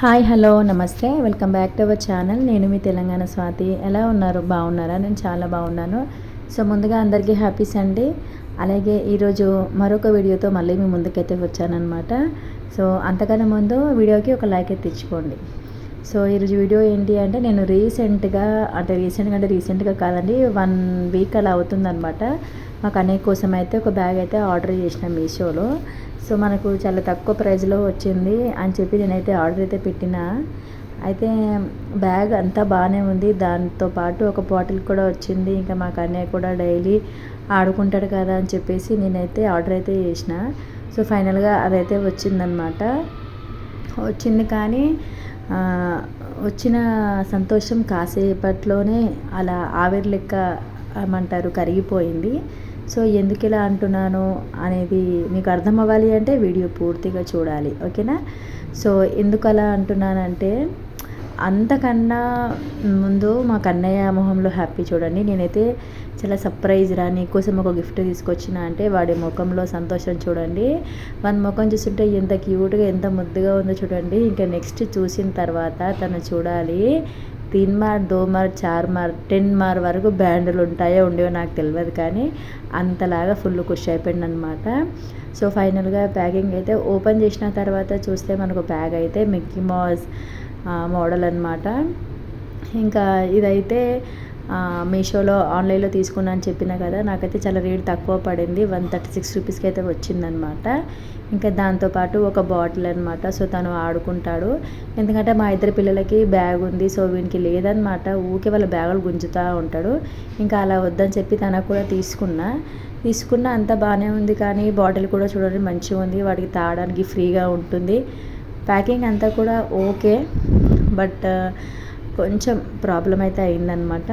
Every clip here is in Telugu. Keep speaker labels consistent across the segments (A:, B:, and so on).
A: హాయ్ హలో నమస్తే. Welcome back to our channel. నేను మీ తెలంగాణ స్వాతి. ఎలా ఉన్నారు? బాగున్నారా? నేను చాలా బాగున్నాను. సో ముందుగా అందరికీ హ్యాపీ సండే. అలాగే ఈరోజు మరొక వీడియోతో మళ్ళీ మీ ముందుకైతే వచ్చానమాట సో అంతకన్నా ముందు వీడియోకి ఒక లైక్ అయితే తెచ్చుకోండి. సో ఈరోజు వీడియో ఏంటి అంటే నేను రీసెంట్గా అంటే రీసెంట్గా అంటే రీసెంట్గా కాదండి వన్ వీక్ అలా అవుతుందనమాట మాకు అనేక కోసం అయితే ఒక బ్యాగ్ అయితే ఆర్డర్ చేసిన మీషోలో. సో మనకు చాలా తక్కువ ప్రైస్లో వచ్చింది అని చెప్పి నేనైతే ఆర్డర్ అయితే పెట్టిన. అయితే బ్యాగ్ అంతా బాగానే ఉంది. దాంతో పాటు ఒక బాటిల్ కూడా వచ్చింది. ఇంకా మాకు అన్నయ్య కూడా డైలీ ఆడుకుంటాడు కదా అని చెప్పేసి నేనైతే ఆర్డర్ అయితే చేసిన. సో ఫైనల్గా అదైతే వచ్చిందనమాట వచ్చింది కానీ వచ్చిన సంతోషం కాసేపట్లోనే అలా ఆవిరి లెక్క ఏమంటారు కరిగిపోయింది. సో ఎందుకు ఇలా అంటున్నాను అనేది మీకు అర్థం అవ్వాలి అంటే వీడియో పూర్తిగా చూడాలి. ఓకేనా? సో ఎందుకు అలా అంటున్నానంటే అంతకన్నా ముందు మా కన్నయ్య మొహంలో హ్యాపీ చూడండి. నేనైతే చాలా సర్ప్రైజ్ రా నీకోసం ఒక గిఫ్ట్ తీసుకొచ్చిన అంటే వాడి ముఖంలో సంతోషం చూడండి. వాడి ముఖం చూస్తుంటే ఎంత క్యూట్గా ఎంత ముద్దుగా ఉందో చూడండి. ఇంకా నెక్స్ట్ చూసిన తర్వాత తను చూడాలి. తీన్ మార్ దో మార్ చార్ మార్ టెన్ మార్ వరకు బ్యాండ్లు ఉంటాయో ఉండేవో నాకు తెలియదు కానీ అంతలాగా ఫుల్ ఖుషి అయిపోయింది అనమాట సో ఫైనల్గా ప్యాకింగ్ అయితే ఓపెన్ చేసిన తర్వాత చూస్తే మనకు బ్యాగ్ అయితే మిక్కీ మాస్ మోడల్ అనమాట ఇంకా ఇదైతే మీషోలో ఆన్లైన్లో తీసుకున్నాను అని చెప్పిన కదా నాకైతే చాలా రేట్ తక్కువ పడింది. వన్ థర్టీ సిక్స్ రూపీస్కి అయితే వచ్చిందనమాట ఇంకా దాంతోపాటు ఒక బాటిల్ అనమాట సో తను ఆడుకుంటాడు. ఎందుకంటే మా ఇద్దరు పిల్లలకి బ్యాగ్ ఉంది సో వీనికి లేదనమాట ఊకే వాళ్ళ బ్యాగులు గుంజుతూ ఉంటాడు. ఇంకా అలా వద్దని చెప్పి తనకు కూడా తీసుకున్నా. తీసుకున్న అంత బాగానే ఉంది కానీ బాటిల్ కూడా చూడండి మంచిగా ఉంది. వాడికి తాగడానికి ఫ్రీగా ఉంటుంది. ప్యాకింగ్ అంతా కూడా ఓకే బట్ కొంచెం ప్రాబ్లం అయితే అయిందనమాట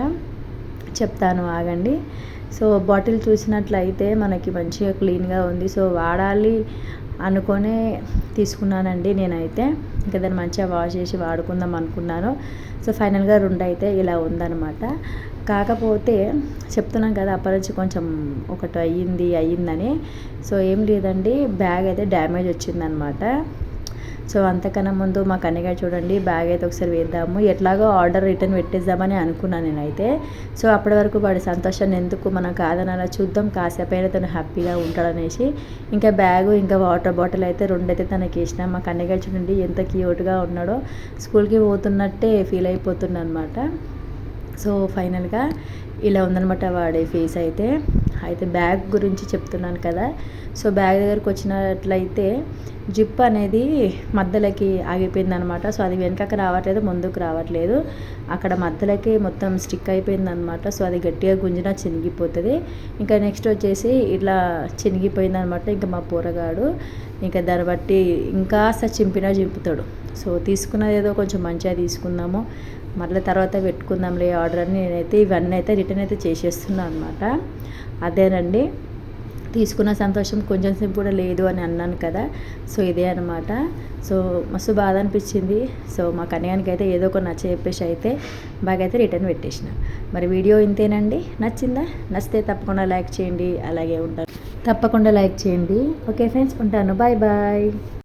A: చెప్తాను ఆగండి. సో బాటిల్ చూసినట్లయితే మనకి మంచిగా క్లీన్గా ఉంది. సో వాడాలి అనుకొనే తీసుకున్నానండి నేనైతే. ఇంకా దాన్ని మంచిగా వాష్ చేసి వాడుకుందాం అనుకున్నాను. సో ఫైనల్గా రెండు అయితే ఇలా ఉందనమాట కాకపోతే చెప్తున్నాం కదా అప్పటి నుంచి కొంచెం ఒకటి అయ్యింది అయ్యిందని. సో ఏం లేదండి బ్యాగ్ అయితే డ్యామేజ్ వచ్చిందనమాట సో అంతకన్నా ముందు మా కన్నయ్య చూడండి బ్యాగ్ అయితే ఒకసారి వేద్దాము ఎట్లాగో ఆర్డర్ రిటర్న్ పెట్టేద్దామని అనుకున్నాను నేనైతే. సో అప్పటి వరకు వాడి సంతోషాన్ని ఎందుకు మనం కాదని అలా చూద్దాం కాసేపైనా తను హ్యాపీగా ఉంటాడనేసి. ఇంకా బ్యాగు ఇంకా వాటర్ బాటిల్ అయితే రెండైతే తనకి ఇచ్చిన మా కన్నయ్య చూడండి ఎంత క్యూట్గా ఉన్నాడో. స్కూల్కి పోతున్నట్టే ఫీల్ అయిపోతున్నా అనమాట సో ఫైనల్గా ఇలా ఉందనమాట వాడి ఫేస్ అయితే. అయితే బ్యాగ్ గురించి చెప్తున్నాను కదా. సో బ్యాగ్ దగ్గరకు వచ్చినట్లయితే జిప్ అనేది మధ్యలోకి ఆగిపోయింది అనమాట సో అది వెనకకు రావట్లేదు ముందుకు రావట్లేదు. అక్కడ మధ్యలోకి మొత్తం స్టిక్ అయిపోయింది అనమాట సో అది గట్టిగా గుంజినా చినిగిపోతుంది. ఇంకా నెక్స్ట్ వచ్చేసి ఇట్లా చినిగిపోయింది అనమాట ఇంకా మా పూరగాడు. ఇంకా దాన్ని బట్టి ఇంకా చింపినా చింపుతాడు. సో తీసుకున్నది ఏదో కొంచెం మంచిగా తీసుకుందాము. మళ్ళీ తర్వాత పెట్టుకుందాంలే ఆర్డర్ అని నేనైతే ఇవన్నీ అయితే రిటర్న్ అయితే చేసేస్తున్నాను అనమాట. అదేనండి. తీసుకున్న సంతోషం కొంచెం సేపు కూడా లేదు అని అన్నాను కదా. సో ఇదే అనమాట సో మస్తు బాధ అనిపించింది. సో మా కన్యానికి అయితే ఏదో ఒక నచ్చ చెప్పేసి అయితే బాగా అయితే రిటర్న్ పెట్టేసిన. మరి వీడియో ఇంతేనండి. నచ్చిందా? నచ్చితే తప్పకుండా లైక్ చేయండి. అలాగే ఉంటాను తప్పకుండా లైక్ చేయండి. ఓకే ఫ్రెండ్స్ ఉంటాను. Bye bye.